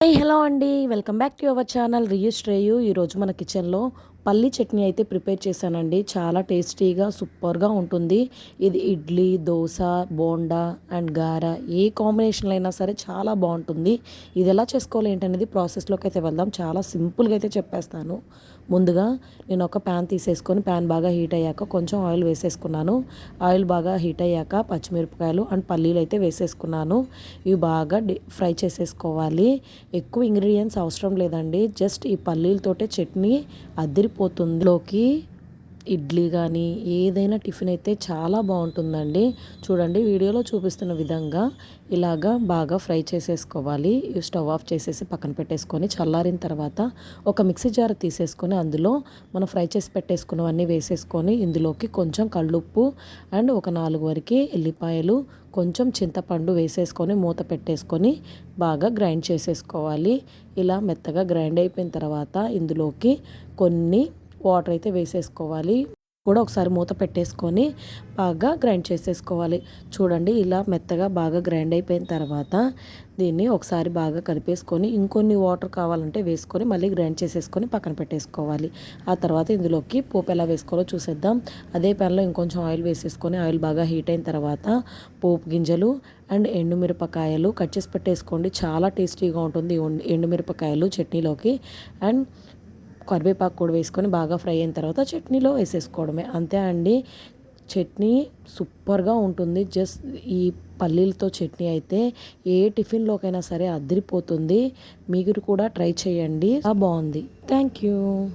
Hi hello అండి. Welcome back to our channel Riyu Shreyu ఈరోజు మన కిచెన్లో పల్లి చట్నీ అయితే ప్రిపేర్ చేశానండి. చాలా టేస్టీగా సూపర్గా ఉంటుంది. ఇది ఇడ్లీ దోశ బోండా అండ్ గార ఏ కాంబినేషన్లో అయినా సరే చాలా బాగుంటుంది. ఇది ఎలా చేసుకోవాలి ఏంటనేది ప్రాసెస్లోకి అయితే వెళ్దాం. చాలా సింపుల్గా అయితే చెప్పేస్తాను. ముందుగా నేను ఒక ప్యాన్ తీసేసుకొని ప్యాన్ బాగా హీట్ అయ్యాక కొంచెం ఆయిల్ వేసేసుకున్నాను. ఆయిల్ బాగా హీట్ అయ్యాక పచ్చిమిరపకాయలు అండ్ పల్లీలు అయితే వేసేసుకున్నాను. ఇవి బాగా ఫ్రై చేసేసుకోవాలి. ఎక్కువ ఇంగ్రీడియంట్స్ అవసరం లేదండి. జస్ట్ ఈ పల్లీలతోటే చట్నీ అదిరిపోతుంది లోకి ఇడ్లీ కానీ ఏదైనా టిఫిన్ అయితే చాలా బాగుంటుందండి. చూడండి వీడియోలో చూపిస్తున్న విధంగా ఇలాగా బాగా ఫ్రై చేసేసుకోవాలి. స్టవ్ ఆఫ్ చేసేసి పక్కన పెట్టేసుకొని చల్లారిన తర్వాత ఒక మిక్సీ జార్ తీసేసుకొని అందులో మనం ఫ్రై చేసి పెట్టేసుకున్నవన్నీ వేసేసుకొని ఇందులోకి కొంచెం కళ్ళుప్పు అండ్ ఒక నాలుగు వరకు ఎల్లిపాయలు కొంచెం చింతపండు వేసేసుకొని మూత పెట్టేసుకొని బాగా గ్రైండ్ చేసేసుకోవాలి. ఇలా మెత్తగా గ్రైండ్ అయిపోయిన తర్వాత ఇందులోకి కొన్ని వాటర్ అయితే వేసేసుకోవాలి. కూడా ఒకసారి మూత పెట్టేసుకొని బాగా గ్రైండ్ చేసేసుకోవాలి. చూడండి ఇలా మెత్తగా బాగా గ్రైండ్ అయిపోయిన తర్వాత దీన్ని ఒకసారి బాగా కలిపేసుకొని ఇంకొన్ని వాటర్ కావాలంటే వేసుకొని మళ్ళీ గ్రైండ్ చేసేసుకొని పక్కన పెట్టేసుకోవాలి. ఆ తర్వాత ఇందులోకి పోపు ఎలా వేసుకోవాలో చూసేద్దాం. అదే ప్యాన్లో ఇంకొంచెం ఆయిల్ వేసేసుకొని ఆయిల్ బాగా హీట్ అయిన తర్వాత పోపు గింజలు అండ్ ఎండుమిరపకాయలు కట్ చేసి పెట్టేసుకోండి. చాలా టేస్టీగా ఉంటుంది ఎండుమిరపకాయలు చట్నీలోకి. అండ్ కరివేపాకు కూడా వేసుకొని బాగా ఫ్రై అయిన తర్వాత చట్నీలో వేసేసుకోవడమే. అంతే అండి. చట్నీ సూపర్గా ఉంటుంది. జస్ట్ ఈ పల్లీలతో చట్నీ అయితే ఏ టిఫిన్లోకైనా సరే అదిరిపోతుంది. మీరు కూడా ట్రై చేయండి. బాగుంది. Thank you.